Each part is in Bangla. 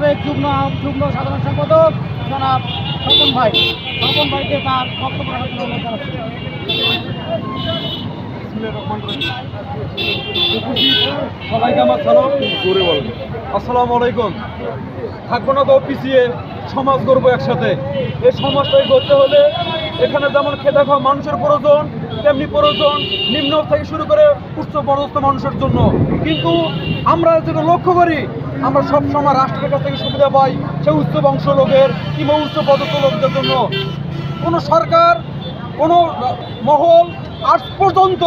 সাবেক যুগ্ম যুগ্ম সাধারণ সম্পাদক জনাব স্বপন ভাই। স্বপন ভাইকে তার বক্তব্য রাখার জন্য অনুরোধ জানাচ্ছি। সবাইকে আমার সালাম। জোরে বলেন। আসসালামু আলাইকুম। থাকব না তো পিছিয়ে সমাজ গড়বো একসাথে। এই সমাজটাই করতে হলে এখানে যেমন খেতে খাওয়া মানুষের প্রয়োজন তেমনি প্রয়োজন নিম্ন থেকে শুরু করে উচ্চ পদস্থ মানুষের জন্য। কিন্তু আমরা যেটা লক্ষ্য করি আমরা সব সময় রাষ্ট্রের কাছ থেকে সুবিধা পাই সে উচ্চ বংশ লোকের কিংবা উচ্চ পদস্থ লোকদের জন্য। কোনো সরকার, কোনো মহল আজ পর্যন্ত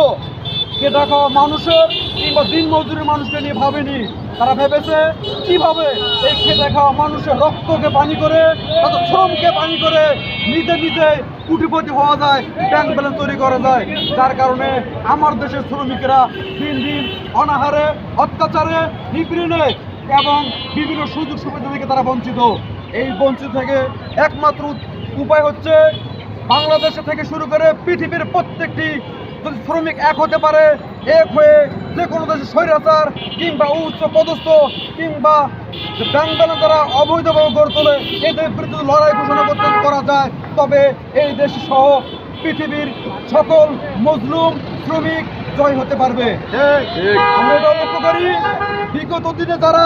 খেটা খাওয়া মানুষের কিংবা দিন মজুরি মানুষকে নিয়ে ভাবেনি, তারা ভেবেছে কীভাবে এই খেটে খাওয়া মানুষের রক্তকে পানি করে তাদের শ্রমকে পানি করে নিজে নিজে কুটিপতি হওয়া যায় ব্যাংক ব্যালেন্স তৈরি করা যায়। যার কারণে আমার দেশের শ্রমিকেরা দিন দিন অনাহারে, অত্যাচারে নিপীড়নে এবং বিভিন্ন সুযোগ সুবিধা থেকে তারা বঞ্চিত। এই বঞ্চিত থেকে একমাত্র উপায় হচ্ছে বাংলাদেশে থেকে শুরু করে পৃথিবীর প্রত্যেকটি যদি শ্রমিক এক হতে পারে, এক হয়ে যে কোনো দেশের স্বৈরাচার কিংবা উচ্চ পদস্থ কিংবা ব্যালেন্স দ্বারা অবৈধভাবে গড়ে তোলে এদের বিরুদ্ধে লড়াই ঘোষণা করতে করা যায়, তবে এই দেশ সহ পৃথিবীর সকল মজলুম শ্রমিক জয় হতে পারবে। আমরা এটা লক্ষ্য করি বিগত দিনে তারা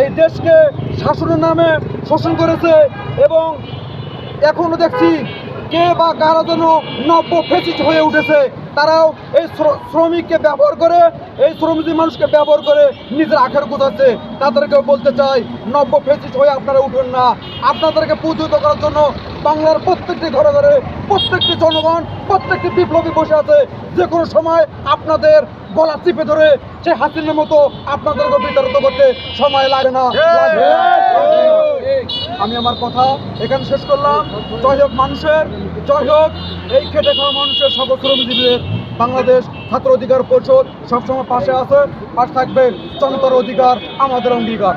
এই দেশকে শাসনের নামে শোষণ করেছে এবং এখনও দেখছি কে বা কারা যেন নব্য ফেসিস হয়ে উঠেছে। তারাও এই শ্র- শ্রমিককে ব্যবহার করে এই শ্রমিক মানুষকে ব্যবহার করে নিজের আখের গোছাচ্ছে তাদেরকেও বলতে চাই নব্য ফেসিস্ট হয়ে আপনারা উঠুন না। আপনাদেরকে পুজিত করার জন্য বাংলার প্রত্যেকটি ঘরে ঘরে প্রত্যেকটি জনগণ প্রত্যেকটি বিপ্লবী বসে আছে। যে কোনো সময় আপনাদের গলা চিপে ধরে সে হাসিনের মতো আপনাদেরকে বিতাড়িত করতে সময় লাগে না। আমি আমার কথা এখানে শেষ করলাম। জয় হোক মানুষের জয় হোক এই খেটে খাওয়া মানুষের সকল শ্রমজীবীদের বাংলাদেশ ছাত্র অধিকার পরিষদ সবসময় পাশে আছে পাশে থাকবে জনতার অধিকার আমাদের অঙ্গীকার।